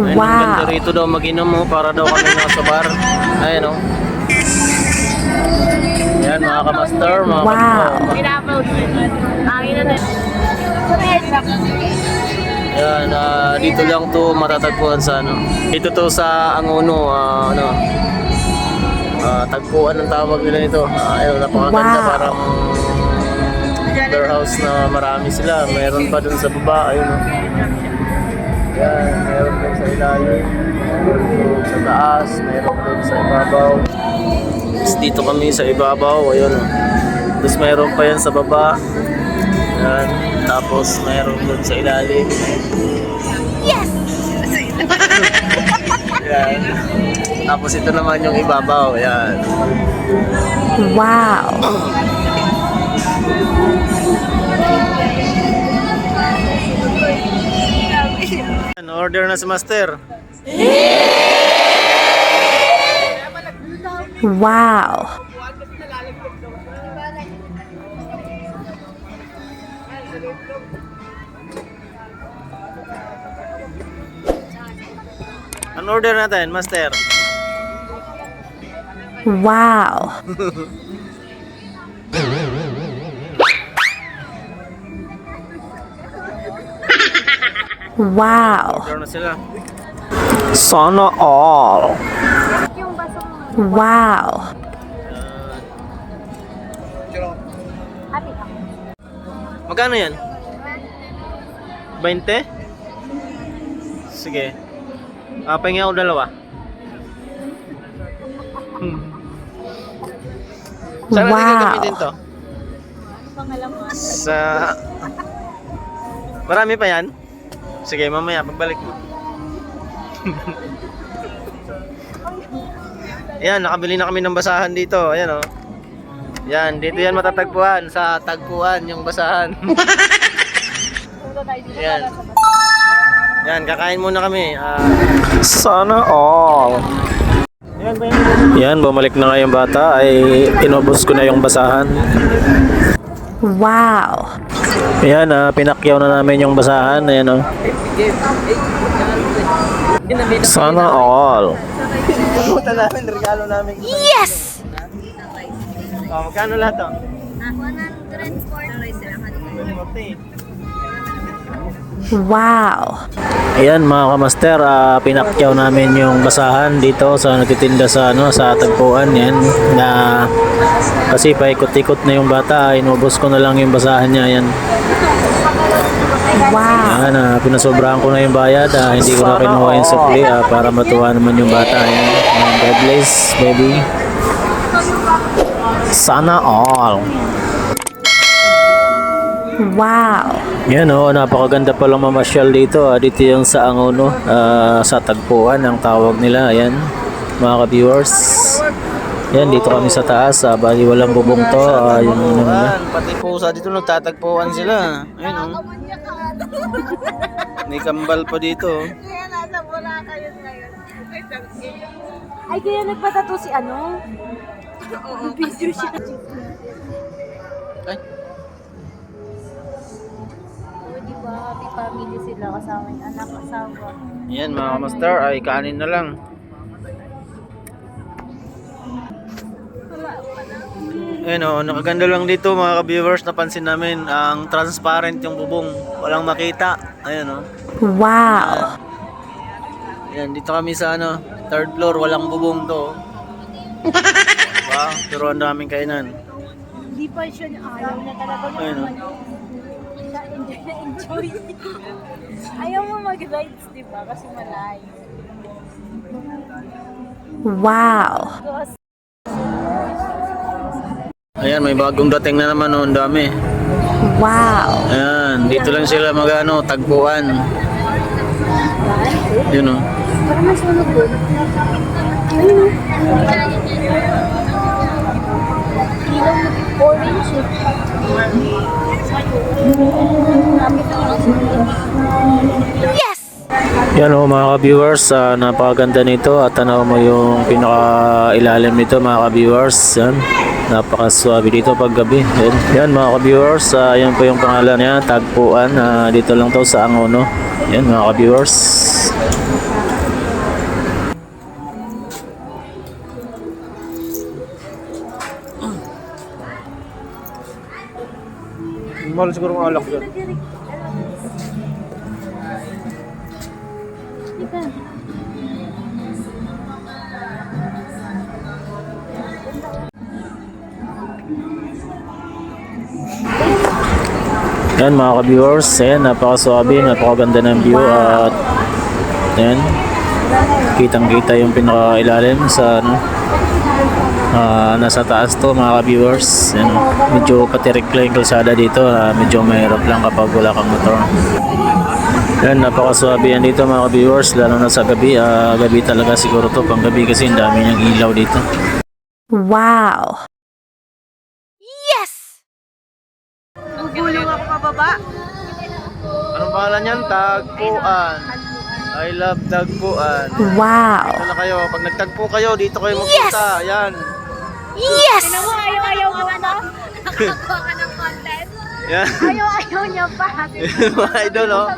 Ayun, Wow. ganda rito daw mag-inom mo para daw kami nasa bar. Ayan o. Yan mga kamaster, mga Wow. ka- Pinapload mo yun. Angin na din. Yan, ah, dito lang to matatagpuan sa ano. Dito to sa Angono, ah, ano. Ah, tagpuan ang tawag nila nito. Ah, ayun, napakaganda Wow. parang warehouse na marami sila. Meron pa dun sa baba, ayun oh. Yan, meron dun sa ilalim, meron dun sa taas, meron dun sa ibabaw. Tapos dito kami sa ibabaw, ayun. Tapos meron pa yan sa baba. Yan. Tapos meron dun sa ilalim. Yes! yan. Tapos ito naman yung ibabaw. Yan. Wow. Order na si Master. Wow. Ano order natin, Master? Wow. Wow. Order na sila. Sana all. Wow. Magkano yan? 20? Sige. Ah, pahingi ako dalawa. Hmm. Saan natin Wow. gagamitin to? Sa... Marami pa yan? Sige, mamaya, pagbalik mo. Yan, nakabili na kami ng basahan dito. Ayan oh. Yan, dito yan matatagpuan sa tagpuan yung basahan. Yan. Yan, kakain muna kami. Ah, sana all. Yan, bumalik na nga yung bata ay inubos ko na yung basahan. Wow. Yan, ah, pinakyaw na namin yung basahan. Ayan oh. Sana all. Pumunta namin, regalo namin. Yes! Oh, magkano lahat to? 140. Wow. Ayan mga kamaster, ah, pinakyaw namin yung basahan dito sa nagtitinda sa ano sa tagpuan yan na kasi paikot-ikot na yung bata, inubos ko na lang yung basahan niya yan. Wow. Ayan, ah, pinasobrahan ko na yung bayad, ah, hindi ko na kinuha yung supli ah, para matuwa naman yung bata. Ayan. Ah, God bless, baby. Sana all. Wow. Yan oh, napakaganda pa lang mamasyal dito. Ah. Dito yung sa Angono, ah, sa Tagpuan ang tawag nila. Ayan, mga ka-viewers. Yan, dito kami sa taas. Ah, bali walang bubong to. Ah, yung ano nila. Pati pusa dito nagtatagpuan sila. Ayun oh. May kambal pa dito. oh. Kaya nasa Boracay yun ngayon. Ay, tangin. Ay, kaya nagpatato si ano? Oo. Video siya. Ay, Oo, di ba? Happy family sila kasama yung anak, asawa. yan mga master, ay kanin na lang. Ayun oh, nakaganda lang dito mga ka-viewers, napansin namin ang transparent yung bubong. Walang makita. Ayun oh. Wow. Yan, dito kami sa ano, third floor, walang bubong to. Diba? Pero ang daming kainan. Hindi pa siya ayaw na talaga na Ayun, oh. ano. Ayaw mo mag-rides, di ba? Kasi malayo. Wow. Ayan, may bagong dating na naman oh, ang dami. Wow. Ayan, dito lang sila magano, tagpuan. Yun oh. parang may sunog doon. Ayun o. Na orange eh. Yan oh mga ka-viewers, ah, napakaganda nito at tanaw mo yung pinaka-ilalim nito mga ka-viewers. Yan, napakaswabe dito pag gabi yan, yan mga ka-viewers uh, yan po yung pangalan niya tagpuan. Uh, dito lang to sa Angono. Yan mga ka-viewers. Mahal siguro mga alak dyan. Yan mga ka-viewers, ayan, napakaswabe, napakaganda ng view at yan, kitang kita yung pinakailalim sa ano, ah, nasa taas to mga ka-viewers. Yan, medyo patirik lang yung kalsada dito, ah, medyo mahirap lang kapag wala kang motor. Yan, napakaswabe yan dito mga ka-viewers, lalo na sa gabi, ah, gabi talaga siguro to, pang gabi kasi ang dami niyang ilaw dito. Wow. Gugulong ako pababa. Anong pangalan yan? Tagpuan. I love Tagpuan. Wow. Ito na kayo. Pag nagtagpo kayo, dito kayo magpunta. Yan. Yes! Ano mo, ayaw-ayaw mo? Nakakuha ka ng content? Yan. Ayaw-ayaw niya pa. mga idol, oh.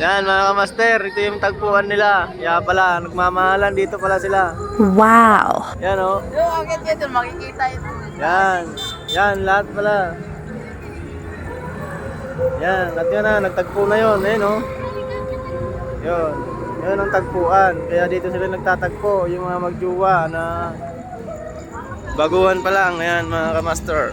Yan, mga kamaster. Ito yung tagpuan nila. Kaya pala, nagmamahalan. Dito pala sila. Wow. Yan, oh. Yung agad yan, doon makikita yun. Yan. Yan, lahat pala. Yan, at yan na. Nagtagpo na yun. Ayun, oh. Yun. Yun ang tagpuan. Kaya dito sila nagtatagpo. Yung mga magjuwa na baguhan pa lang. Ayan, mga kamaster.